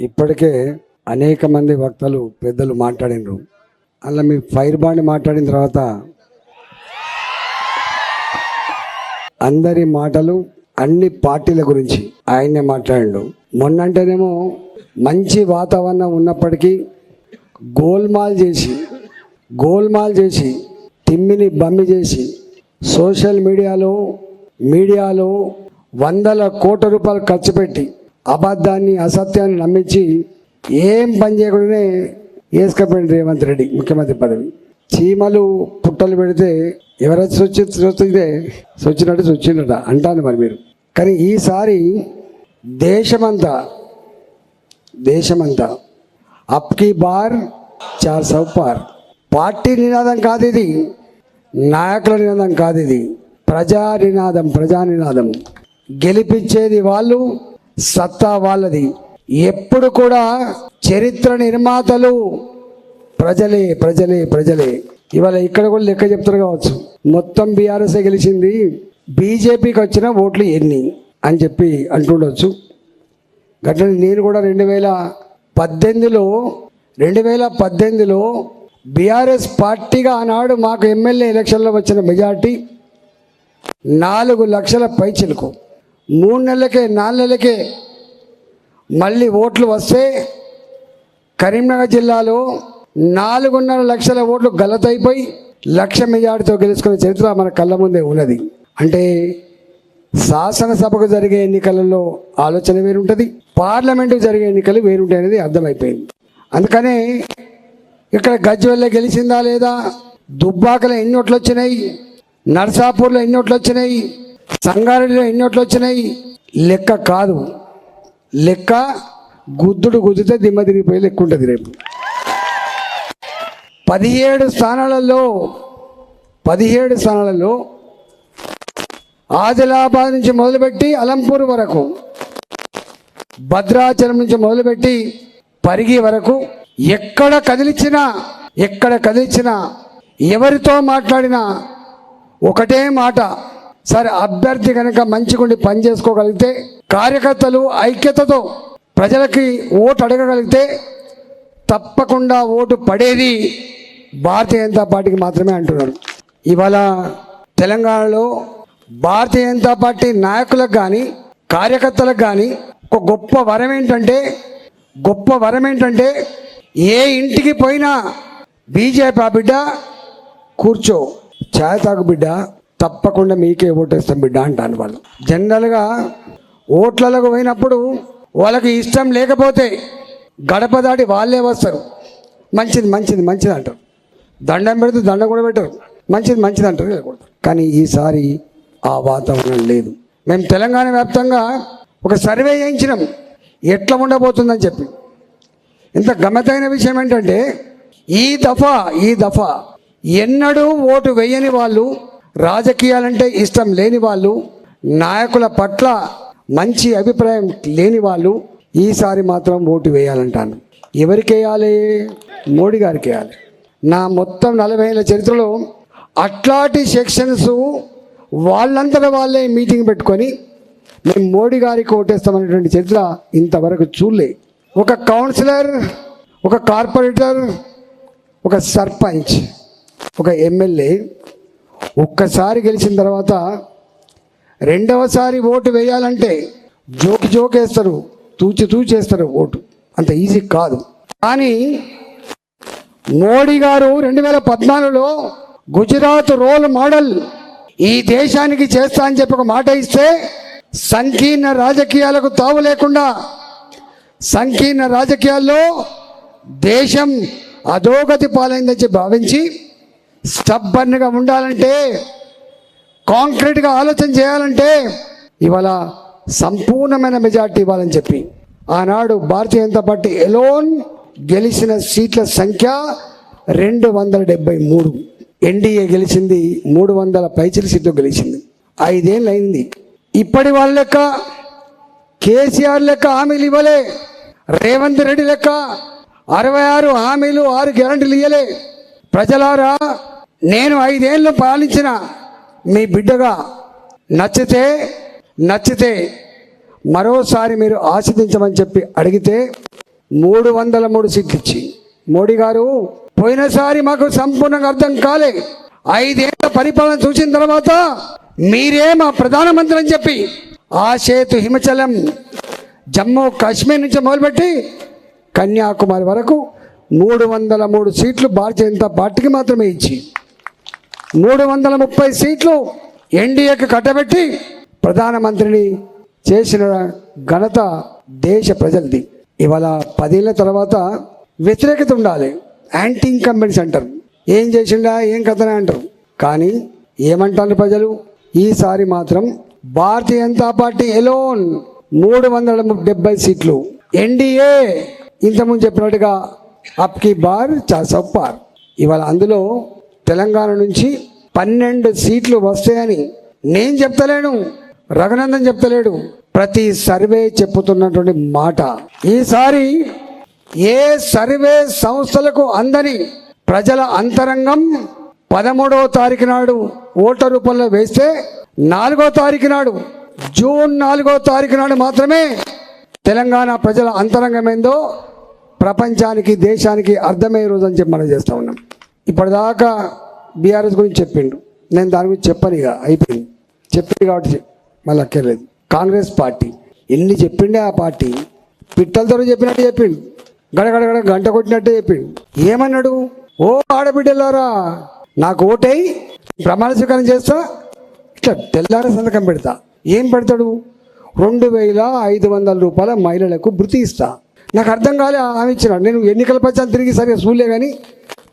ఇప్పటికే అనేక మంది వక్తలు పెద్దలు మాట్లాడినరు. అలా మీ ఫైర్ బాండ్ మాట్లాడిన తర్వాత అందరి మాటలు అన్ని పార్టీల గురించి ఆయన్నే మాట్లాడిండు. మొన్నంటేనేమో మంచి వాతావరణం ఉన్నప్పటికీ గోల్మాల్ చేసి గోల్మాల్ చేసి తిమ్మిని బమ్మి చేసి సోషల్ మీడియాలో మీడియాలో వందల కోట్ల రూపాయలు ఖర్చు పెట్టి అబద్ధాన్ని అసత్యాన్ని నమ్మించి ఏం పని చేయకుండానే వేసుకపోయింది రేవంత్ రెడ్డి ముఖ్యమంత్రి పదవి. చీమలు పుట్టలు పెడితే ఎవరైతే సొచ్చి సొచ్చితే సొచ్చినట్టు సొచ్చినట అంటాను మరి మీరు. కానీ ఈసారి దేశమంతా దేశమంతా అప్కి బార్ చార్ సౌ పార్. పార్టీ నినాదం కాదు ఇది నాయకుల నినాదం కాదు ఇది. ప్రజా నినాదం ప్రజా నినాదం. గెలిపించేది వాళ్ళు సత్తా వాళ్ళది. ఎప్పుడు కూడా చరిత్ర నిర్మాతలు ప్రజలే ప్రజలే ప్రజలే. ఇవాళ ఇక్కడ కూడా లెక్క చెప్తారు కావచ్చు. మొత్తం బీఆర్ఎస్ గెలిచింది. బీజేపీకి వచ్చిన ఓట్లు ఎన్ని అని చెప్పి అంటుండొచ్చు. గట్ల నేను కూడా రెండు వేల పద్దెనిమిదిలో రెండు వేల పద్దెనిమిదిలో బీఆర్ఎస్ పార్టీగా ఆనాడు మాకు ఎమ్మెల్యే ఎలక్షన్లో వచ్చిన మెజార్టీ నాలుగు లక్షల పైచిలకు. మూడు నెలలకే నాలుగు నెలలకే మళ్ళీ ఓట్లు వస్తే కరీంనగర్ జిల్లాలో నాలుగున్నర లక్షల ఓట్లు గలతైపోయి లక్ష మెజార్టీతో గెలుచుకునే చరిత్ర మన కళ్ళ ముందే ఉన్నది. అంటే శాసనసభకు జరిగే ఎన్నికలలో ఆలోచన వేరుంటుంది పార్లమెంటుకు జరిగే ఎన్నికలు వేరుంటాయి అనేది అర్థమైపోయింది. అందుకనే ఇక్కడ గజ్వెల్ల గెలిచిందా లేదా దుబ్బాకలో ఎన్ని ఓట్లు వచ్చినాయి నర్సాపూర్లో ఎన్ని ఓట్లు వచ్చినాయి సంగారెడ్డిలో ఎన్ని ఓట్లు వచ్చినాయి? లెక్క కాదు. లెక్క గుద్దుడు గుద్దితే దిమ్మ తిరిగిపోయి లెక్క ఉంటుంది రేపు. పదిహేడు స్థానాలలో పదిహేడు స్థానాలలో ఆదిలాబాద్ నుంచి మొదలుపెట్టి అలంపూర్ వరకు భద్రాచలం నుంచి మొదలుపెట్టి పరిగి వరకు ఎక్కడ కదిలించినా ఎక్కడ కదిలించినా ఎవరితో మాట్లాడినా ఒకటే మాట. సరే అభ్యర్థి కనుక మంచిగుండి పని చేసుకోగలిగితే కార్యకర్తలు ఐక్యతతో ప్రజలకి ఓటు అడగగలిగితే తప్పకుండా ఓటు పడేది భారతీయ జనతా పార్టీకి మాత్రమే అంటున్నారు. ఇవాళ తెలంగాణలో భారతీయ జనతా పార్టీ నాయకులకు కానీ కార్యకర్తలకు కానీ ఒక గొప్ప వరం ఏంటంటే గొప్ప వరం ఏంటంటే ఏ ఇంటికి పోయినా బీజేపీ ఆ బిడ్డ కూర్చో ఛాయ్ తాగు బిడ్డ. తప్పకుండా మీకే ఓటేస్తాం బిడ్డ అంటాను వాళ్ళు. జనరల్గా ఓట్లకు పోయినప్పుడు వాళ్ళకి ఇష్టం లేకపోతే గడప దాటి వాళ్ళే వస్తారు. మంచిది మంచిది మంచిది అంటారు. దండం పెడితే దండం కూడా పెట్టరు. మంచిది మంచిది అంటారు వెళ్ళకూడదు కానీ ఈసారి ఆ వాతావరణం లేదు. మేము తెలంగాణ వ్యాప్తంగా ఒక సర్వే చేయించినాం. ఎట్లా ఉండబోతుందని చెప్పి. ఇంత గమ్మతైన విషయం ఏంటంటే ఈ దఫా ఈ దఫా ఎన్నడూ ఓటు వేయని వాళ్ళు రాజకీయాలంటే ఇష్టం లేని వాళ్ళు నాయకుల పట్ల మంచి అభిప్రాయం లేని వాళ్ళు ఈసారి మాత్రం ఓటు వేయాలంటాను. ఎవరికి వేయాలి మోడీ గారికి వేయాలి నా మొత్తం నలభై ఏళ్ళ చరిత్రలో అట్లాంటి సెక్షన్స్ వాళ్ళంతటా వాళ్ళే మీటింగ్ పెట్టుకొని మేము మోడీ గారికి ఓటేస్తామనేటువంటి చరిత్ర ఇంతవరకు చూడలే. ఒక కౌన్సిలర్ ఒక కార్పొరేటర్ ఒక సర్పంచ్ ఒక ఎమ్మెల్యే ఒక్కసారి గెలిచిన తర్వాత రెండవసారి ఓటు వేయాలంటే జోకి జోకేస్తారు తూచి తూచేస్తారు ఓటు. అంత ఈజీ కాదు. కానీ మోడీ గారు రెండు వేల పద్నాలుగులో గుజరాత్ రోల్ మోడల్ ఈ దేశానికి చేస్తా అని చెప్పి ఒక మాట ఇస్తే సంకీర్ణ రాజకీయాలకు తావు లేకుండా సంకీర్ణ రాజకీయాల్లో దేశం అధోగతి పాలైందని చెప్పి భావించి స్టబ్బర్న్గా ఉండాలంటే కాంక్రీట్గా ఆలోచన చేయాలంటే ఇవాళ సంపూర్ణమైన మెజార్టీ ఇవ్వాలని చెప్పి. ఆనాడు భారతీయ జనతా పార్టీ ఎలోన్ గెలిచిన సీట్ల సంఖ్య రెండు వందల డెబ్బై మూడు. ఎన్డీఏ గెలిచింది మూడు వందల పైచిల సీట్లు గెలిచింది. ఐదేళ్ళు అయింది. ఇప్పటి వాళ్ళ లెక్క కేసీఆర్ లెక్క హామీలు ఇవ్వలే. రేవంత్ రెడ్డి లెక్క అరవై ఆరు హామీలు ఆరు గ్యారంటీలు ఇవ్వలే ప్రజలారా నేను ఐదేళ్ళు పాలించిన మీ బిడ్డగా నచ్చితే నచ్చితే మరోసారి మీరు ఆస్వాదించమని చెప్పి అడిగితే మూడు వందల మూడు సీట్లు ఇచ్చి మోడీ గారు పోయినసారి మాకు సంపూర్ణంగా అర్థం కాలే. ఐదేళ్ళ పరిపాలన చూసిన తర్వాత మీరే మా ప్రధానమంత్రి అని చెప్పి ఆ సేతు హిమచలం జమ్మూ కాశ్మీర్ నుంచి మొదలుపెట్టి కన్యాకుమారి వరకు మూడు వందల మూడు సీట్లు భారతీయ జనతా పార్టీకి మాత్రమే ఇచ్చి మూడు వందల ముప్పై సీట్లు ఎన్డీఏకి కట్టబెట్టి ప్రధానమంత్రిని చేసిన ఘనత దేశ ప్రజలది. ఇవాళ పదేళ్ళ తర్వాత వ్యతిరేకత ఉండాలి. యాంటీ ఇన్కంబెన్స్ అంటారు ఏం చేసిండా ఏం కథనే అంటారు. కానీ ఏమంటారు ప్రజలు? ఈసారి మాత్రం భారతీయ జనతా పార్టీ ఎలోన్ మూడు వందల డెబ్బై సీట్లు. ఎన్డీఏ ఇంతకుముందు చెప్పినట్టుగా అప్కి బార్ చాసప్ పార్ ఇవాళ అందులో తెలంగాణ నుంచి పన్నెండు సీట్లు వస్తాయని నేను చెప్తలేను. రఘునందన్ చెప్తలేడు. ప్రతి సర్వే చెప్పుతున్నటువంటి మాట. ఈసారి ఏ సర్వే సంస్థలకు అందని ప్రజల అంతరంగం పదమూడవ తారీఖు నాడు ఓటర్ రూపంలో వేస్తే నాలుగో తారీఖు నాడు జూన్ నాలుగో తారీఖు నాడు మాత్రమే తెలంగాణ ప్రజల అంతరంగం ఏందో ప్రపంచానికి దేశానికి అర్థమయ్యే రోజు అని చెప్పి మనం చేస్తూ ఉన్నాం. ఇప్పటిదాకా బీఆర్ఎస్ గురించి చెప్పిండు. నేను దాని గురించి చెప్పను ఇక అయిపోయింది. చెప్పింది కాబట్టి మళ్ళీ అక్కర్లేదు. కాంగ్రెస్ పార్టీ ఎన్ని చెప్పిండే ఆ పార్టీ పిట్టలతో చెప్పినట్టు చెప్పిండు. గడగడగడ గంట కొట్టినట్టే చెప్పిండు. ఏమన్నాడు? ఓ ఆడబిడ్డలారా నాకు ఓటై ప్రమాణ స్వీకారం చేస్తా ఇట్లా తెల్లార సంతకం పెడతా. ఏం పెడతాడు? రెండు వేల ఐదు వందల రూపాయల మహిళలకు భృతి ఇస్తా. నాకు అర్థం కాలే ఆమె ఇచ్చినాడు నేను ఎన్నికల పచ్చాను తిరిగి సరిగా చూడలే కానీ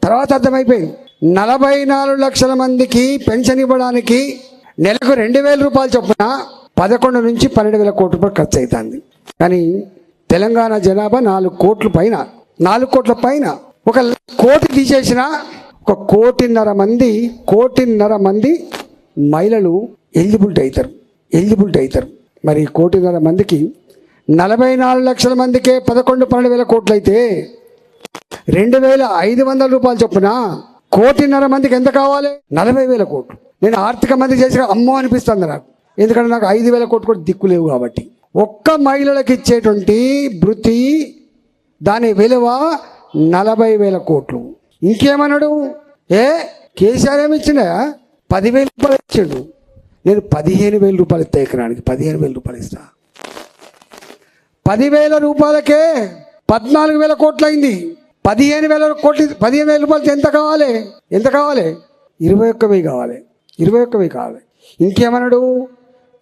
తర్వాత అర్థమైపోయింది. నలభై నాలుగు లక్షల మందికి పెన్షన్ ఇవ్వడానికి నెలకు రెండు వేల రూపాయలు చొప్పున పదకొండు నుంచి పన్నెండు వేల కోట్ల రూపాయలు ఖర్చు అవుతుంది కానీ తెలంగాణ జనాభా నాలుగు కోట్ల పైన నాలుగు కోట్ల పైన ఒక కోటి తీసేసిన ఒక కోటిన్నర మంది కోటిన్నర మంది మహిళలు ఎలిజిబిలిటీ అవుతారు ఎలిజిబిలిటీ అవుతారు. మరి కోటిన్నర మందికి నలభై నాలుగు లక్షల మందికే పదకొండు పన్నెండు వేల కోట్లు అయితే రెండు వేల ఐదు వందల రూపాయలు చొప్పున కోటిన్నర మందికి ఎంత కావాలి? నలభై వేల కోట్లు. నేను ఆర్థిక మంది చేసిన అమ్మో అనిపిస్తుంది నాకు. ఎందుకంటే నాకు ఐదు వేల కోట్లు కూడా దిక్కు లేవు కాబట్టి. ఒక్క మహిళలకు ఇచ్చేటువంటి భృతి దాని విలువ నలభై వేల కోట్లు. ఇంకేమన్నాడు? ఏ? కేసీఆర్ ఏమి ఇచ్చిన పదివేల రూపాయలు ఇచ్చాడు. నేను పదిహేను వేల రూపాయలు ఇస్తా ఎకరానికి. పదిహేను వేల రూపాయలు ఇస్తా. పదివేల రూపాయలకే పద్నాలుగు వేల కోట్లు అయింది. పదిహేను వేల కోట్లు పదిహేను వేల రూపాయలు ఎంత కావాలి? ఎంత కావాలి? ఇరవై ఒక్క వెయ్యి కావాలి. ఇరవై ఒక్క వెయ్యి కావాలి. ఇంకేమన్నాడు?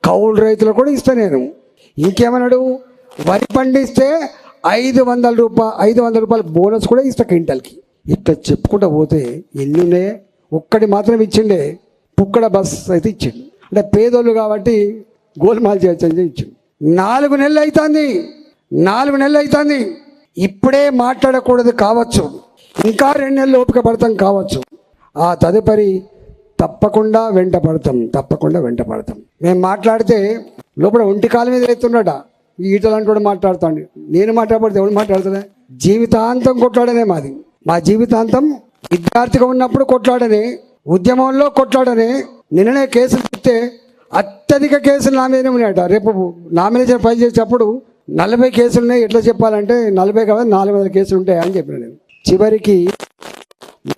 కౌలు రైతులు కూడా ఇస్తా నేను. ఇంకేమన్నాడు? వరి పండిస్తే ఐదు వందల రూపాయ ఐదు వందల రూపాయల బోనస్ కూడా ఇస్తా క్వింటల్కి. ఇట్లా చెప్పుకుంటూ పోతే ఎన్ని ఉన్నాయే ఒక్కటి మాత్రం ఇచ్చిండే. పుక్కడ బస్ అయితే ఇచ్చిండు. అంటే పేదోళ్ళు కాబట్టి గోల్మాల్ చేయొచ్చు అని ఇచ్చిండు. నాలుగు నెలలు అవుతుంది నాలుగు నెలలు అవుతుంది ఇప్పుడే మాట్లాడకూడదు కావచ్చు. ఇంకా రెండు నెలలు ఓపిక పడతాం కావచ్చు. ఆ తదుపరి తప్పకుండా వెంట పడతాం తప్పకుండా వెంట పడతాం. మేము మాట్లాడితే లోపల ఒంటి కాలు మీద ఎత్తున్నాడ ఈటలు కూడా మాట్లాడుతాండి. నేను మాట్లాడబడితే ఎవరు మాట్లాడుతున్నా జీవితాంతం కొట్లాడనే మాది. మా జీవితాంతం విద్యార్థిగా ఉన్నప్పుడు కొట్లాడని ఉద్యమంలో కొట్లాడని నిన్ననే కేసులు చెప్తే అత్యధిక కేసులు నా మీదనే ఉన్నాయట. రేపు నామినేషన్ ఫైల్ చేసేటప్పుడు నలభై కేసులు ఉన్నాయి ఎట్లా చెప్పాలంటే నలభై కాదు నాలుగు వందల కేసులు ఉంటాయి అని చెప్పిన నేను. చివరికి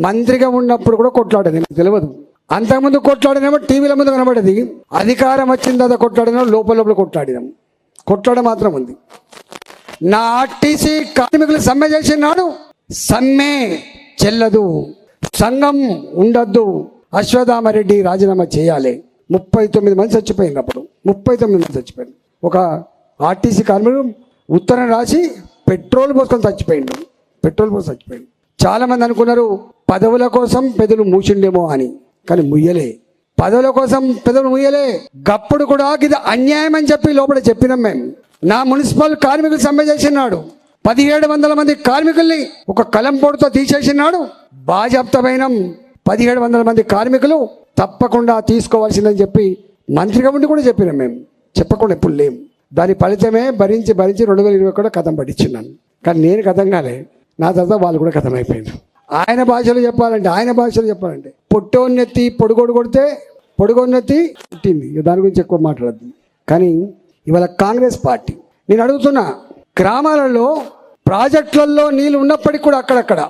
మంత్రిగా ఉన్నప్పుడు కూడా కొట్లాడేది నాకు తెలియదు అంతకుముందు కొట్లాడినేమో టీవీల ముందు కనబడేది. అధికారం వచ్చిన తర్వాత కొట్లాడినా లోపల లోపల కొట్లాడినాం. కొట్లాడ మాత్రం ఉంది. నా ఆర్టీసీ కార్మికులు సమ్మె చేసినాడు. సమ్మె చెల్లదు. సంఘం ఉండద్దు. అశ్వత్థామరెడ్డి రాజీనామా చేయాలి. ముప్పై తొమ్మిది మంది చచ్చిపోయింది అప్పుడు ముప్పై తొమ్మిది మంది చచ్చిపోయింది ఒక ఆర్టీసీ కార్మికుడు ఉత్తరం రాసి పెట్రోల్ పోసుకొని చచ్చిపోయిండు. పెట్రోల్ పోసి చచ్చిపోయిండు. చాలామంది అనుకున్నారు పదవుల కోసం పెదవులు మూసిండేమో అని కానీ ముయ్యలే. పదవుల కోసం పెదవులు ముయ్యలే గప్పుడు కూడా ఇది అన్యాయం అని చెప్పి లోపల చెప్పినాం మేము నా మున్సిపల్ కార్మికులు సమ్మె చేసినాడు. పదిహేడు వందల మంది కార్మికుల్ని ఒక కలంపోటుతో తీసేసినాడు. బాజాప్తమైన పదిహేడు వందల మంది కార్మికులు తప్పకుండా తీసుకోవాల్సిందని చెప్పి మంత్రిగా ఉండి కూడా చెప్పినాం మేము చెప్పకుండా ఎప్పుడు లేము దాని ఫలితమే భరించి భరించి రెండు వేల ఇరవై కూడా కథం పట్టించున్నాను. కానీ నేను కథం కాలే. నా తర్వాత వాళ్ళు కూడా కథం అయిపోయింది ఆయన భాషలో చెప్పాలంటే ఆయన భాషలో చెప్పాలంటే పొట్టోన్నెత్తి పొడుగోడు కొడితే పొడుగోన్నెత్తి పుట్టింది దాని గురించి ఎక్కువ మాట్లాడద్దు. కానీ ఇవాళ కాంగ్రెస్ పార్టీ నేను అడుగుతున్నా గ్రామాలలో ప్రాజెక్టులలో నీళ్ళు ఉన్నప్పటికీ కూడా అక్కడక్కడ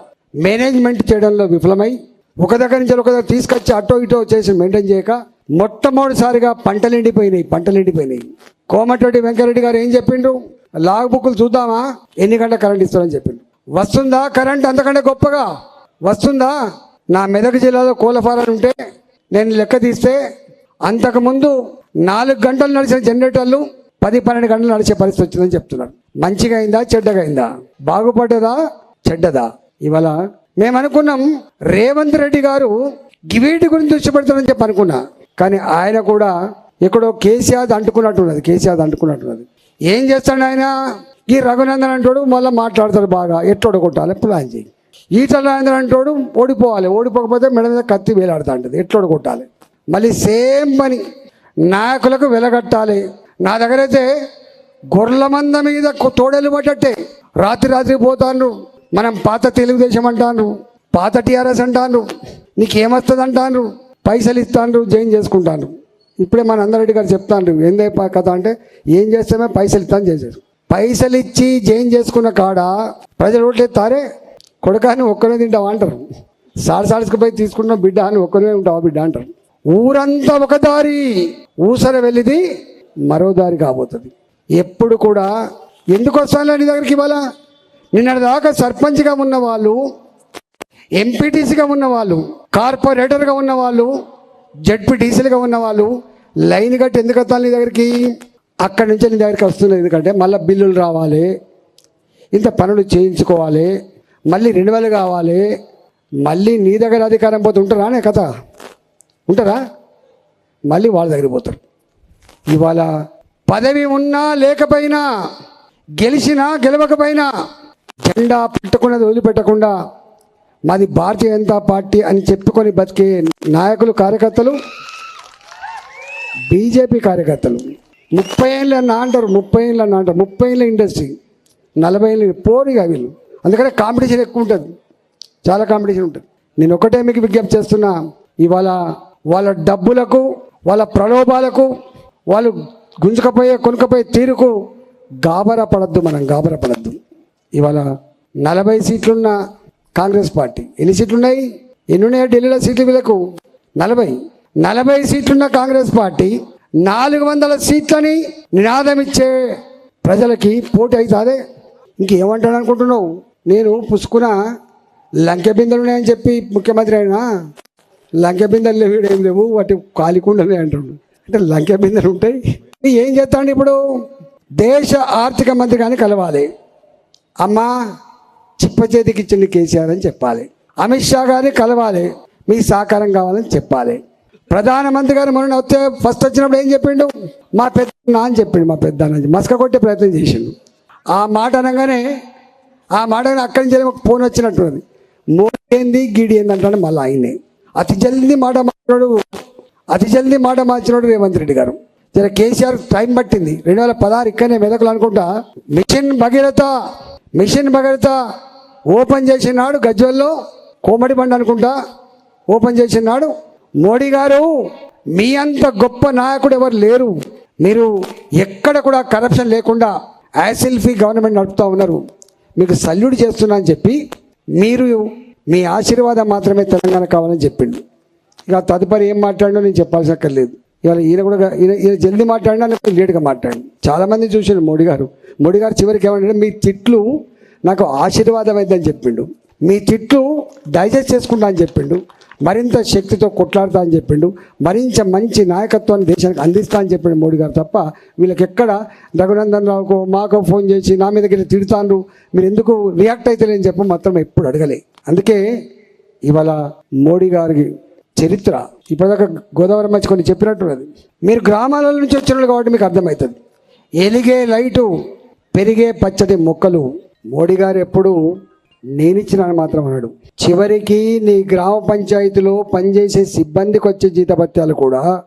మేనేజ్మెంట్ చేయడంలో విఫలమై ఒక దగ్గర నుంచి ఒక దగ్గర తీసుకొచ్చి అటో ఇటో చేసి మెయింటైన్ చేయక మొట్టమొదటిసారిగా పంటలు ఎండిపోయినాయి పంటలు ఎండిపోయినాయి. కోమటిరెడ్డి వెంకరెడ్డి గారు ఏం చెప్పిండ్రు? లాగ్ బుక్లు చూద్దామా? ఎన్ని గంటల కరెంట్ ఇస్తారని చెప్పిండు వస్తుందా కరెంట్ అంతకంటే గొప్పగా? వస్తుందా? నా మెదక్ జిల్లాలో కోళ్ళ ఫారం ఉంటే నేను లెక్క తీస్తే అంతకుముందు నాలుగు గంటలు నడిచిన జనరేటర్లు పది పన్నెండు గంటలు నడిచే పరిస్థితి వచ్చిందని చెప్తున్నారు. మంచిగా అయిందా? చెడ్డగా అయిందా? బాగుపడ్డదా? చెడ్డదా? ఇవాళ మేము అనుకున్నాం రేవంత్ రెడ్డి గారు గివీటి గురించి దృష్టి పెడతారని చెప్పి అనుకున్నా. కానీ ఆయన కూడా ఎక్కడో కేసీఆర్ అంటుకున్నట్టున్నది కేసీఆర్ అంటుకున్నట్టున్నది. ఏం చేస్తాడు ఆయన? ఈ రఘునందన్ అంటాడు మళ్ళీ మాట్లాడతాడు బాగా ఎట్టోడు కొట్టాలి? ప్లాన్ చేయి. ఈటల రాజేంద్ర అంటాడు ఓడిపోవాలి ఓడిపోకపోతే మెడ మీద కత్తి వేలాడుతా ఉంటుంది ఎట్లోడు కొట్టాలి? మళ్ళీ సేమ్ పని నాయకులకు వెలగట్టాలి. నా దగ్గర అయితే గొర్రెల మంద మీద తోడేలు పట్టట్టే రాత్రి రాత్రి పోతాను మనం పాత తెలుగుదేశం అంటాను పాత టీఆర్ఎస్ అంటాను నీకేమొస్తుంది అంటాను పైసలు ఇస్తాండ్రు జైన్ చేసుకుంటాను ఇప్పుడే మన అందరెడ్డి గారు చెప్తాండ్రు ఏందే కథ అంటే ఏం చేస్తామే పైసలు ఇస్తాను చేసేది పైసలు ఇచ్చి జైన్ చేసుకున్న కాడ ప్రజలు ఓట్లు ఎత్తారే కొడుకాని ఒక్కనే తింటావా అంటారు. సార్ సార్స్కి పోయి తీసుకున్న బిడ్డ అని ఒక్కనే ఉంటావా బిడ్డ అంటారు. ఊరంతా ఒక దారి ఊసర వెళ్ళిది మరో దారి కాబోతుంది. ఎప్పుడు కూడా ఎందుకు వస్తాను నీ దగ్గరికి ఇవాళ? నిన్న దాకా సర్పంచ్గా ఉన్న వాళ్ళు ఎంపీటీసీగా ఉన్న వాళ్ళు కార్పొరేటర్గా ఉన్న వాళ్ళు జడ్పీటీసీలుగా ఉన్న వాళ్ళు లైన్ కట్టి ఎందుకు వస్తాను నీ దగ్గరికి? అక్కడి నుంచి నీ దగ్గరికి వస్తున్నారు. ఎందుకంటే మళ్ళీ బిల్లులు రావాలి. ఇంత పనులు చేయించుకోవాలి. మళ్ళీ రెన్యువల్ కావాలి. మళ్ళీ నీ దగ్గర అధికారం పోతే ఉంటారా అనే కథ? ఉంటారా? మళ్ళీ వాళ్ళ దగ్గర పోతారు. ఇవాళ పదవి ఉన్నా లేకపోయినా గెలిచినా గెలవకపోయినా జెండా పెట్టకుండా వదిలిపెట్టకుండా మాది భారతీయ జనతా పార్టీ అని చెప్పుకొని బతికే నాయకులు కార్యకర్తలు బీజేపీ కార్యకర్తలు. ముప్పై ఏళ్ళు అన్న అంటారు ముప్పై ఏళ్ళు అన్న అంటారు ముప్పై ఏళ్ళ ఇండస్ట్రీ నలభై ఏళ్ళు పోరుగా వీళ్ళు. అందుకనే కాంపిటీషన్ ఎక్కువ ఉంటుంది. చాలా కాంపిటీషన్ ఉంటుంది. నేను ఒకటే మీకు విజ్ఞప్తి చేస్తున్నా ఇవాళ వాళ్ళ డబ్బులకు వాళ్ళ ప్రలోభాలకు వాళ్ళు గుంజుకపోయే కొనుకపోయే తీరుకు గాబరా పడద్దు మనం గాబరా పడద్దు. ఇవాళ నలభై సీట్లున్న కాంగ్రెస్ పార్టీ. ఎన్ని సీట్లు ఉన్నాయి ఎన్ని ఉన్నాయి ఢిల్లీలో సీట్లు వీళ్ళకు? నలభై. నలభై సీట్లున్న కాంగ్రెస్ పార్టీ నాలుగు వందల సీట్లని నినాదం ఇచ్చే ప్రజలకి పోటీ అవుతాదే? ఇంకేమంటాడు అనుకుంటున్నావు నేను పుసుకున లంకె బిందెలు ఉన్నాయని చెప్పి ముఖ్యమంత్రి అయినా లంకె బిందెలు లేవు ఏం లేవు వాటి కాలికుండలే అంటుండు. అంటే లంకె బిందెలు ఉంటాయి ఏం చేస్తాడు ఇప్పుడు? దేశ ఆర్థిక మంత్రి కానీ కలవాలి. అమ్మా చిప్ప చేతికి ఇచ్చింది కేసీఆర్ అని చెప్పాలి. అమిత్ షా గారిని కలవాలి. మీ సహకారం కావాలని చెప్పాలి. ప్రధానమంత్రి గారు మొన్న వస్తే ఫస్ట్ వచ్చినప్పుడు ఏం చెప్పిండు? మా పెద్ద అని చెప్పిండు మా పెద్ద మసక మస్క కొట్టే ప్రయత్నం చేసిండు. ఆ మాట అనగానే ఆ మాట అక్కడి నుంచి ఒక ఫోన్ వచ్చినట్టున్నది. మోడీ ఏంది గిడి ఏంది అంటాడు మళ్ళీ ఆయనే. అతి జల్దీ మాట మార్చినాడు అతి జల్దీ మాట మార్చినాడు రేవంత్ రెడ్డి గారు. జర కేసీఆర్ టైం పట్టింది. రెండు వేల పదహారు ఇక్కడనే మెదకులు అనుకుంటా. Mission Bhagiratha mission Bhagiratha open చేసినాడు గజ్వల్లో. కోమడి బండి అనుకుంటా. ఓపెన్ చేసినాడు. మోడీ గారు మీ అంత గొప్ప నాయకుడు ఎవరు లేరు. మీరు ఎక్కడ కూడా కరప్షన్ లేకుండా యాసిల్ఫీ గవర్నమెంట్ నడుపుతూ ఉన్నారు. మీకు సల్యూట్ చేస్తున్నా అని చెప్పి మీరు మీ ఆశీర్వాదం మాత్రమే తెలంగాణ కావాలని చెప్పిండు. ఇక తదుపరి ఏం మాట్లాడినో నేను చెప్పాల్సిన అక్కర్లేదు ఇవాళ ఈయన కూడా ఈయన ఈయన జల్దీ మాట్లాడినా లేట్గా మాట్లాడి. చాలామంది చూసాను మోడీ గారు. మోడీ గారు చివరికి ఏమంటే మీ తిట్లు నాకు ఆశీర్వాదం అయిందని చెప్పిండు. మీ తిట్లు డైజెస్ట్ చేసుకుంటా అని చెప్పిండు. మరింత శక్తితో కొట్లాడతా అని చెప్పిండు. మరింత మంచి నాయకత్వాన్ని దేశానికి అందిస్తా అని చెప్పిండు మోడీ గారు తప్ప వీళ్ళకి ఎక్కడ రఘునందన్ రావుకో మాకు ఫోన్ చేసి నా మీద మీదకి తిడతాను మీరు ఎందుకు రియాక్ట్ అవుతలేని చెప్పి మొత్తం ఎప్పుడు అడగలే. అందుకే ఇవాళ మోడీ గారికి చరిత్ర ఇప్పటిదాకా గోదావరి మధ్య కొన్ని చెప్పినట్టున్నది మీరు గ్రామాల నుంచి వచ్చిన కాబట్టి మీకు అర్థమవుతుంది. ఎలిగే లైటు పెరిగే పచ్చటి మొక్కలు మోడీ గారు ఎప్పుడు నేనిచ్చినాను మాత్రం అన్నాడు చివరికి నీ గ్రామ పంచాయతీలో పనిచేసే సిబ్బందికి వచ్చే జీతభత్యాలు కూడా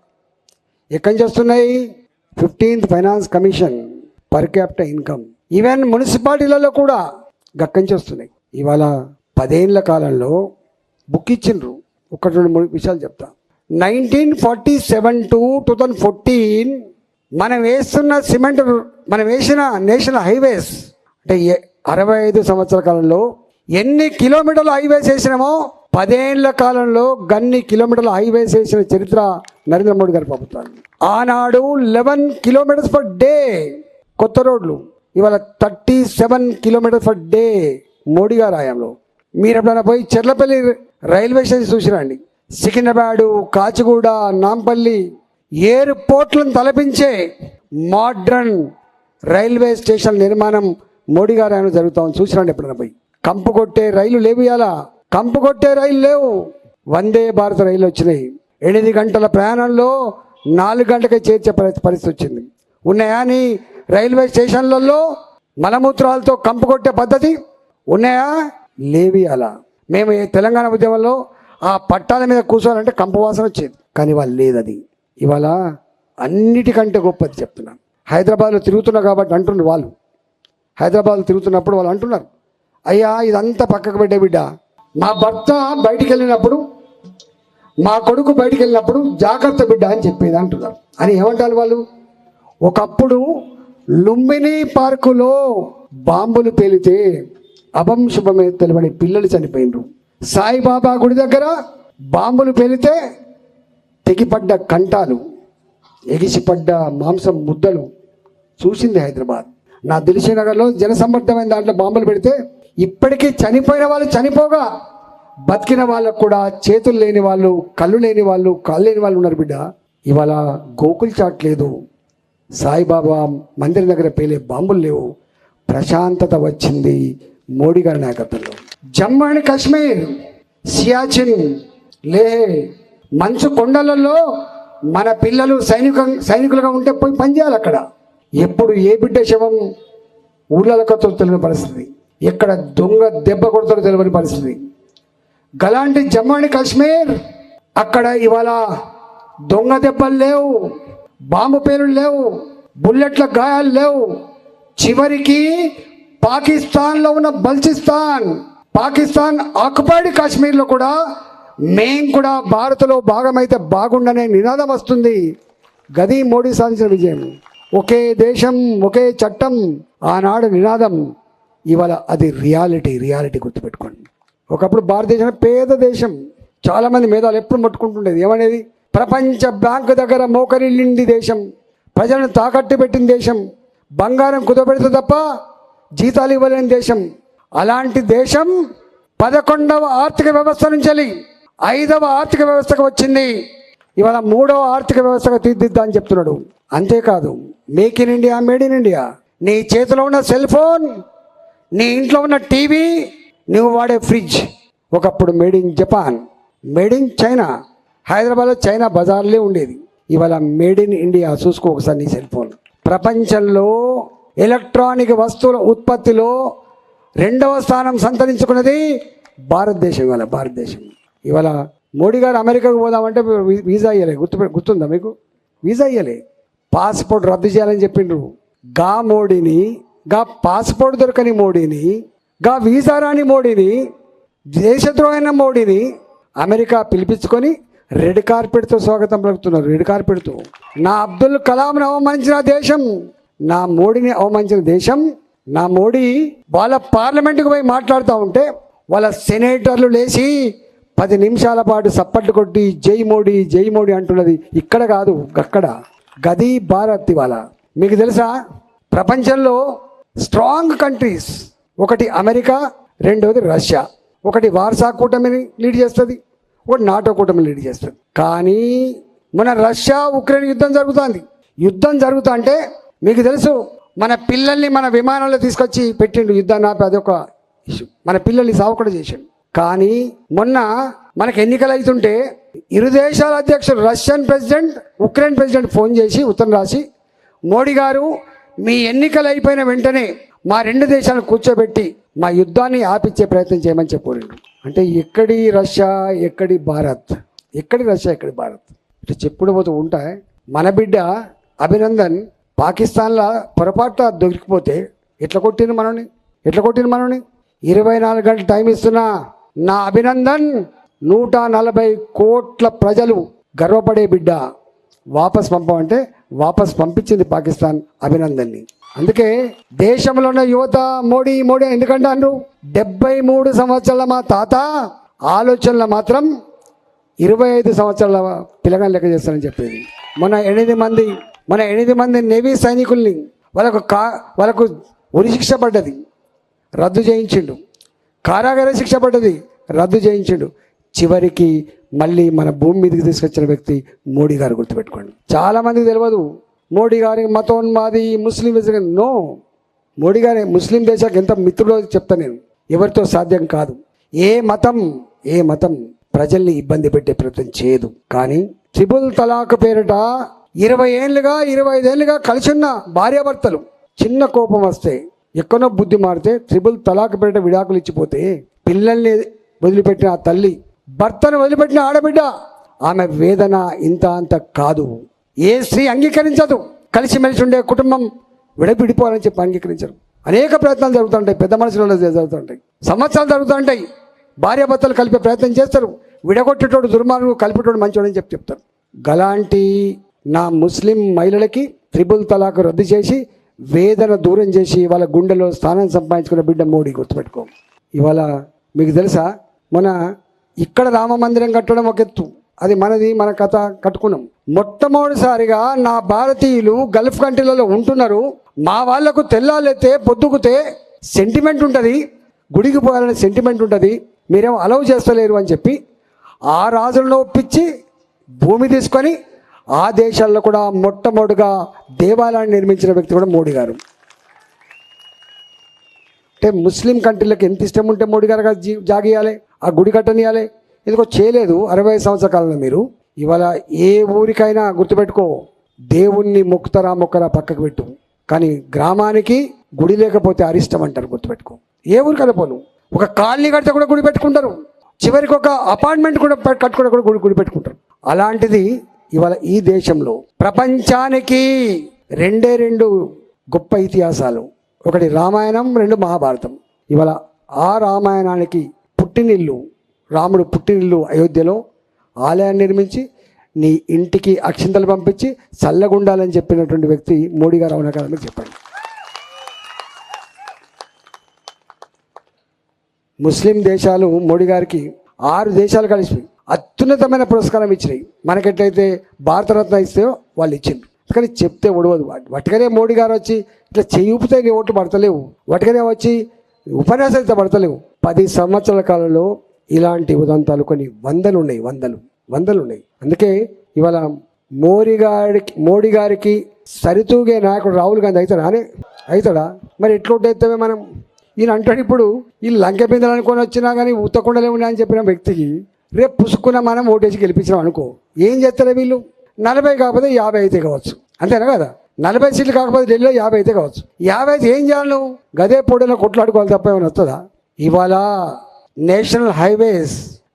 ఎక్కడి నుంచి వస్తున్నాయి? Fifteenth finance commission per capital income even మున్సిపాలిటీలలో కూడా గక్కంచి నుంచి వస్తున్నాయి. ఇవాళ పదేళ్ళ కాలంలో బుక్ ఇచ్చిండ్రు. ఒకటి రెండు మూడు విషయాలు చెప్తా. Nineteen forty seven to two thousand fourteen మనం వేస్తున్న సిమెంట్ మనం వేసిన నేషనల్ హైవేస్ అంటే అరవై ఐదు సంవత్సరాల కాలంలో ఎన్ని కిలోమీటర్లు హైవేస్ వేసినామో పదేళ్ళ కాలంలో గన్ని కిలోమీటర్ల హైవేస్ వేసిన చరిత్ర నరేంద్ర మోడీ గారి ప్రభుత్వం ఆనాడు లెవెన్ కిలోమీటర్స్ పర్ డే కొత్త రోడ్లు. ఇవాళ thirty seven kilometres per day Modi గారి హయాంలో. మీరు ఎప్పుడైనా పోయి చెర్లపల్లి రైల్వే స్టేషన్ చూసిరండి సికింద్రాబాడు కాచిగూడ నాంపల్లి ఎయిర్పోర్ట్లను తలపించే మోడ్రన్ రైల్వే స్టేషన్ నిర్మాణం మోడీ గారు ఆయన జరుగుతా చూసినాడు ఎప్పుడైనా పోయి. కంపు కొట్టే రైలు లేవు ఇలా కంపు కొట్టే రైలు లేవు. వందే భారత రైలు వచ్చినాయి. ఎనిమిది గంటల ప్రయాణంలో నాలుగు గంటకే చేర్చే పరిస్థితి వచ్చింది. ఉన్నాయా అని రైల్వే స్టేషన్లలో మలమూత్రాలతో కంపు కొట్టే పద్ధతి? ఉన్నాయా? లేవి అలా మేము తెలంగాణ ఉద్యమంలో ఆ పట్టాల మీద కూర్చోవాలంటే కంపు వాసన వచ్చేది. కానీ వాళ్ళు లేదు అది ఇవాళ అన్నిటికంటే గొప్పది చెప్తున్నాను హైదరాబాద్లో తిరుగుతున్నా కాబట్టి అంటున్నారు వాళ్ళు. హైదరాబాద్ తిరుగుతున్నప్పుడు వాళ్ళు అంటున్నారు అయ్యా ఇదంతా పక్కకు పెట్టే బిడ్డ. మా భర్త బయటికి వెళ్ళినప్పుడు మా కొడుకు బయటికి వెళ్ళినప్పుడు జాగ్రత్త బిడ్డ అని చెప్పేది అంటున్నారు. అని ఏమంటారు వాళ్ళు? ఒకప్పుడు లుంబిని పార్కులో బాంబులు పేలితే అభం శుభమే తెలియని పిల్లలు చనిపోయినరు సాయిబాబా గుడి దగ్గర బాంబులు పేలితే తెగిపడ్డ కంటాలు ఎగిసిపడ్డ మాంసం ముద్దలు చూసింది హైదరాబాద్. నా దిల్షీ నగర్లో దాంట్లో బాంబులు పెడితే ఇప్పటికీ చనిపోయిన వాళ్ళు చనిపోగా బతికిన వాళ్ళకు కూడా చేతులు లేని వాళ్ళు కళ్ళు లేని వాళ్ళు కాళ్ళు లేని వాళ్ళు ఉన్నారు బిడ్డ. ఇవాళ గోకుల్ చాట్ లేదు. సాయిబాబా మందిరం దగ్గర పేలే బాంబులు లేవు. ప్రశాంతత వచ్చింది మోడీ గారి నాయకత్వంలో. జమ్మూ అండ్ కాశ్మీర్ సియాచిన్ లే మంచు కొండలలో మన పిల్లలు సైనిక సైనికులుగా ఉంటే పోయి పనిచేయాలి అక్కడ. ఎప్పుడు ఏ బిడ్డ శవం ఊళ్ళలకతో తెలియని పరిస్థితి. ఎక్కడ దొంగ దెబ్బ కొడతారో తెలియని పరిస్థితి. గలాంటి జమ్మూ అండ్ కాశ్మీర్ అక్కడ ఇవాళ దొంగ దెబ్బలు లేవు బాంబు పేలులు లేవు బుల్లెట్ల గాయాలు లేవు. చివరికి పాకిస్తాన్లో ఉన్న బల్చిస్తాన్ పాకిస్తాన్ ఆక్యుపైడ్ కాశ్మీర్లో కూడా మేం కూడా భారత్లో భాగమైతే బాగుండనే నినాదం వస్తుంది. గది మోడీ సాధించిన విజయం. ఒకే దేశం ఒకే చట్టం ఆనాడు నినాదం. ఇవాళ అది రియాలిటీ రియాలిటీ గుర్తుపెట్టుకోండి. ఒకప్పుడు భారతదేశం పేద దేశం. చాలామంది మేధాలు ఎప్పుడు ముట్టుకుంటుండేది. ఏమనేది? ప్రపంచ బ్యాంకు దగ్గర మోకరిల్లింది దేశం. ప్రజలను తాకట్టు పెట్టిన దేశం. బంగారం కుదబెడితే తప్ప జీతాలు ఇవ్వలేని దేశం. అలాంటి దేశం పదకొండవ ఆర్థిక వ్యవస్థ నుంచి ఐదవ ఆర్థిక వ్యవస్థకు వచ్చింది. ఇవాళ మూడవ ఆర్థిక వ్యవస్థగా తీర్దిద్దా అని చెప్తున్నాడు. అంతేకాదు make in India made in India. నీ చేతిలో ఉన్న సెల్ ఫోన్ నీ ఇంట్లో ఉన్న టీవీ నువ్వు వాడే ఫ్రిడ్జ్. ఒకప్పుడు made in Japan made in China. హైదరాబాద్లో చైనా బజార్లే ఉండేది. ఇవాళ మేడ్ ఇన్ ఇండియా చూసుకో ఒకసారి నీ సెల్ ఫోన్. ప్రపంచంలో ఎలక్ట్రానిక్ వస్తువుల ఉత్పత్తిలో రెండవ స్థానం సంతరించుకున్నది భారతదేశం ఇవాళ భారతదేశం. ఇవాళ మోడీ గారు అమెరికాకు పోదామంటే వీసా ఇయ్యలే. గుర్తు గుర్తుందా మీకు? వీసా ఇయ్యలే. పాస్పోర్ట్ రద్దు చేయాలని చెప్పిండ్రు. గా మోడీని గా పాస్పోర్ట్ దొరకని మోడీని గా వీసా రాని మోడీని దేశద్రోహైన మోడీని అమెరికా పిలిపించుకొని రెడ్ కార్పెట్తో స్వాగతం పలుకుతున్నారు. రెడ్ కార్పెట్తో. నా అబ్దుల్ కలాంను అవమానించిన దేశం నా మోడీని అవమానించిన దేశం నా మోడీ వాళ్ళ పార్లమెంటుకు పోయి మాట్లాడుతూ ఉంటే వాళ్ళ సెనేటర్లు లేచి పది నిమిషాల పాటు సప్పట్లు కొట్టి జై మోడీ జై మోడీ అంటున్నది ఇక్కడ కాదు అక్కడ. గది భారత్ ఇవాళ. మీకు తెలుసా? ప్రపంచంలో స్ట్రాంగ్ కంట్రీస్. ఒకటి అమెరికా రెండవది రష్యా. ఒకటి వార్సా కూటమిని లీడ్ చేస్తుంది ఒకటి నాటో కూటమి లీడ్ చేస్తుంది. కానీ మన రష్యా ఉక్రెయిన్ యుద్ధం జరుగుతుంది. యుద్ధం జరుగుతా అంటే మీకు తెలుసు మన పిల్లల్ని మన విమానంలో తీసుకొచ్చి పెట్టిండు యుద్ధాన్ని ఆపి అదొక ఇష్యూ. మన పిల్లల్ని సావకుండా చేసిండు. కానీ మొన్న మనకు ఎన్నికలు అవుతుంటే ఇరు దేశాల అధ్యక్షుడు Russian president Ukraine president phone చేసి ఉత్తరం రాసి మోడీ గారు మీ ఎన్నికలు అయిపోయిన వెంటనే మా రెండు దేశాలను కూర్చోబెట్టి మా యుద్ధాన్ని ఆపిచ్చే ప్రయత్నం చేయమని చెప్పారు. అంటే ఎక్కడి రష్యా ఎక్కడి భారత్? ఎక్కడి రష్యా ఎక్కడి భారత్? ఇట్లా చెప్పుడు పోతూ ఉంటాయి మన బిడ్డ అభినందన్ పాకిస్తాన్లో పొరపాటున దొరికిపోతే ఎట్లా కొట్టింది మనని ఎట్లా కొట్టింది మనని ఇరవై నాలుగు గంటలు టైం ఇస్తున్నా. నా అభినందన్ నూట నలభై కోట్ల ప్రజలు గర్వపడే బిడ్డ. వాపస్ పంపమంటే వాపస్ పంపించింది పాకిస్తాన్ అభినందన్ని. అందుకే దేశంలో ఉన్న యువత మోడీ మోడీ ఎందుకంటే అన్ను డెబ్బై మూడు సంవత్సరాల మా తాత ఆలోచనలు మాత్రం ఇరవై ఐదు సంవత్సరాల పిల్లగాని లెక్క చేస్తానని చెప్పేది. మన ఎనిమిది మంది మన ఎనిమిది మంది నేవీ సైనికుల్ని వాళ్ళకు కా వాళ్ళకు ఉరిశిక్ష పడ్డది. రద్దు చేయించిండు. కారాగార శిక్ష పడ్డది. రద్దు చేయించిండు. చివరికి మళ్ళీ మన భూమి మీదకి తీసుకొచ్చిన వ్యక్తి మోడీ గారు గుర్తుపెట్టుకోండి. చాలామందికి తెలియదు మోడీ గారి మతోన్మాది ముస్లిం నో. మోడీ గారి ముస్లిం దేశానికి ఎంత మిత్రుడో చెప్తా నేను. ఎవరితో సాధ్యం కాదు. ఏ మతం ఏ మతం ప్రజల్ని ఇబ్బంది పెట్టే ప్రయత్నం చేయదు. కానీ త్రిబుల్ తలాక్ పేరిట ఇరవై ఏళ్ళుగా ఇరవై ఐదేళ్ళుగా కలిసి ఉన్న భార్యాభర్తలు చిన్న కోపం వస్తే ఎక్కడో బుద్ధి మారితే ట్రిబుల్ తలాక్ పేరిట విడాకులు ఇచ్చిపోతే పిల్లల్ని వదిలిపెట్టిన ఆ తల్లి భర్తను వదిలిపెట్టిన ఆడబిడ్డ ఆమె వేదన ఇంత అంత కాదు. ఏ స్త్రీ అంగీకరించదు. కలిసిమెలిసి ఉండే కుటుంబం విడపిడిపోవాలని చెప్పి అంగీకరించరు. అనేక ప్రయత్నాలు జరుగుతుంటాయి. పెద్ద మనుషులలో జరుగుతుంటాయి. సంవత్సరాలు జరుగుతుంటాయి. భార్యాభర్తలు కలిపే ప్రయత్నం చేస్తారు. విడగొట్టేటోడు దుర్మార్గుడు కలిపేటోడు మంచోడని చెప్పి చెప్తారు. గలాంటి నా ముస్లిం మహిళలకి త్రిబుల్ తలాకు రద్దు చేసి వేదన దూరం చేసి వాళ్ళ గుండెలో స్థానం సంపాదించుకున్న బిడ్డ మోడీ గుర్తుపెట్టుకో. ఇవాళ మీకు తెలుసా? మన ఇక్కడ రామ మందిరం కట్టడం ఒక ఎత్తు. అది మనది మన కథ కట్టుకున్నాం. మొట్టమొదటిసారిగా నా భారతీయులు గల్ఫ్ కంట్రీలలో ఉంటున్నారు. మా వాళ్ళకు తెల్లాలైతే పొద్దుకుతే సెంటిమెంట్ ఉంటుంది. గుడికి పోవాలనే సెంటిమెంట్ ఉంటుంది. మీరేమో అలౌ చేస్తలేరు అని చెప్పి ఆ రాజులను ఒప్పించి భూమి తీసుకొని ఆ దేశాల్లో కూడా మొట్టమొదటిగా దేవాలయాన్ని నిర్మించిన వ్యక్తి కూడా మోడీ గారు. అంటే ముస్లిం కంట్రీలకు ఎంత ఇష్టం ఉంటే మోడీ గారు జీ జాగియాలి ఆ గుడి కట్టనియాలి ఎందుకో చేయలేదు అరవై సంవత్సరాల కాలంలో మీరు. ఇవాళ ఏ ఊరికైనా గుర్తుపెట్టుకో దేవుణ్ణి మొక్కుతరా మొక్కరా పక్కకు పెట్టు. కానీ గ్రామానికి గుడి లేకపోతే అరిష్టం అంటారు గుర్తుపెట్టుకో. ఏ ఊరికైనా పోను. ఒక కాలనీ కడితే కూడా గుడి పెట్టుకుంటారు. చివరికి ఒక అపార్ట్మెంట్ కూడా పె- కట్టుకుని కూడా గుడి గుడి పెట్టుకుంటారు. అలాంటిది ఇవాళ ఈ దేశంలో ప్రపంచానికి రెండే రెండు గొప్ప ఇతిహాసాలు. ఒకటి రామాయణం రెండు మహాభారతం. ఇవాళ ఆ రామాయణానికి పుట్టినిల్లు రాముడు పుట్టినిల్లు అయోధ్యలో ఆలయాన్ని నిర్మించి నీ ఇంటికి అక్షింతలు పంపించి చల్లగుండాలని చెప్పినటువంటి వ్యక్తి మోడీ గారు అవునా కదా చెప్పండి. ముస్లిం దేశాలు మోడీ గారికి ఆరు దేశాలు కలిసి అత్యున్నతమైన పురస్కారం ఇచ్చినాయి. మనకెట్లయితే భారతరత్న ఇస్తే వాళ్ళు ఇచ్చిండ్రు. కానీ చెప్తే ఒడవదు వటికనే మోడీ గారు వచ్చి ఇట్లా చేయూపితే నీ ఓట్లు పడతలేవు. వటికనే వచ్చి ఉపన్యాసం అయితే పడతలేవు. పది సంవత్సరాల కాలంలో ఇలాంటి ఉదంతాలు కొన్ని వందలు ఉన్నాయి వందలు వందలు ఉన్నాయి అందుకే ఇవాళ మోడీ గారికి మోడీ గారికి సరితూగే నాయకుడు రాహుల్ గాంధీ అవుతాడా అనే అవుతాడా మరి ఎట్లా మనం? ఈయన అంటాడు ఇప్పుడు ఈ లంక బిందెలు అనుకొని వచ్చినా కానీ ఉత్తకుండలే ఉన్నా అని చెప్పిన వ్యక్తికి రేపు పుసుకున్న మనం ఓటేసి గెలిపించాం అనుకో ఏం చేస్తారు వీళ్ళు? నలభై కాకపోతే యాభై అయితే కావచ్చు. అంతేనా కదా? నలభై సీట్లు కాకపోతే ఢిల్లీలో యాభై అయితే కావచ్చు. యాభై అయితే ఏం చేయాలి నువ్వు? గదే పొడిలో కొట్లాడుకోవాలి తప్ప ఏమైనా వస్తుందా? ఇవాళ నేషనల్ హైవేస్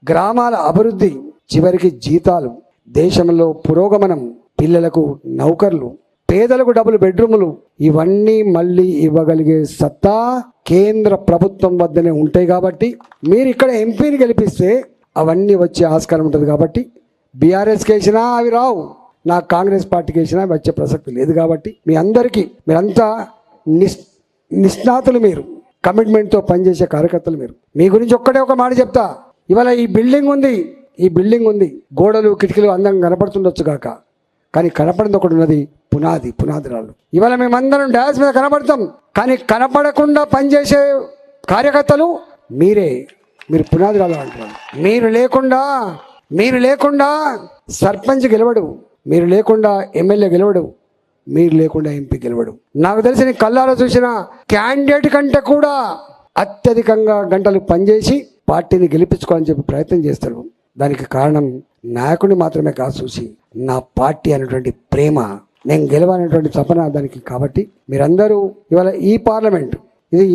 గ్రామాల అభివృద్ధి చివరికి జీతాలు దేశంలో పురోగమనం పిల్లలకు నౌకర్లు పేదలకు డబుల్ బెడ్రూములు ఇవన్నీ మళ్ళీ ఇవ్వగలిగే సత్తా కేంద్ర ప్రభుత్వం వద్దనే ఉంటాయి కాబట్టి మీరు ఇక్కడ ఎంపీని గెలిపిస్తే అవన్నీ వచ్చే ఆస్కారం ఉంటుంది కాబట్టి బీఆర్ఎస్కి వేసినా అవి రావు. నా కాంగ్రెస్ పార్టీకి వేసినా వచ్చే ప్రసక్తి లేదు కాబట్టి మీ అందరికీ మీరంతా నిస్ నిష్ణాతులు మీరు. కమిట్మెంట్తో పనిచేసే కార్యకర్తలు మీరు. మీ గురించి ఒక్కటే ఒక మాట చెప్తా. ఇవాళ ఈ బిల్డింగ్ ఉంది. ఈ బిల్డింగ్ ఉంది. గోడలు కిటికీలు అందంగా కనపడుతుండొచ్చు కాక కానీ కనపడింది ఒకటి ఉన్నది పునాది పునాది రాళ్ళు ఇవాళ మేమందరం డ్యాన్స్ మీద కనపడతాం. కానీ కనపడకుండా పనిచేసే కార్యకర్తలు మీరే. మీరు పునాదిరాలు అంటున్నారు. మీరు లేకుండా మీరు లేకుండా సర్పంచ్ గెలవడు. మీరు లేకుండా ఎమ్మెల్యే గెలవడు. మీరు లేకుండా ఎంపీ గెలవడు. నాకు తెలిసి నేను కళ్ళారా చూసిన క్యాండిడేట్ కంటే కూడా అత్యధికంగా గంటలు పనిచేసి పార్టీని గెలిపించుకోవాలని చెప్పి ప్రయత్నం చేస్తాడు దానికి కారణం నాయకుడిని మాత్రమే కాదు చూసి నా పార్టీ అనేటువంటి ప్రేమ నేను గెలవాలనేటువంటి తపన దానికి కాబట్టి మీరందరూ ఇవాళ ఈ పార్లమెంట్ ఇది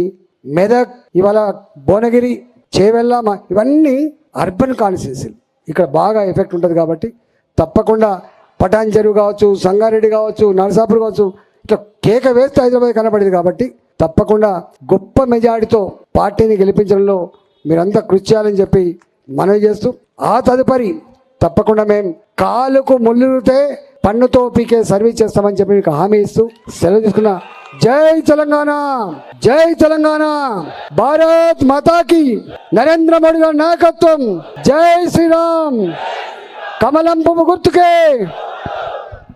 మెదక్ ఇవాళ భువనగిరి చేవెళ్ళ మా ఇవన్నీ అర్బన్ కాన్స్టిట్యూన్సీలు. ఇక్కడ బాగా ఎఫెక్ట్ ఉంటుంది కాబట్టి తప్పకుండా పటాన్ చెరువు కావచ్చు సంగారెడ్డి కావచ్చు నరసాపురం కావచ్చు ఇట్లా కేక వేస్తే హైదరాబాద్ కనబడింది కాబట్టి తప్పకుండా గొప్ప మెజారిటీతో పార్టీని గెలిపించడంలో మీరంతా కృషి చేయాలని చెప్పి మనవి చేస్తూ ఆ తదుపరి తప్పకుండా మేము కాలుకు ముళ్ళుతే పన్నుతో పీకే సర్వీస్ చేస్తామని చెప్పి మీకు హామీ ఇస్తూ సెలవు తీసుకున్న జై తెలంగాణ జై తెలంగాణ. భారత్ మాతాకి నరేంద్ర మోడీ గారి నాయకత్వం. జై శ్రీరామ్. కమలం పువ్వు గుర్తుకే.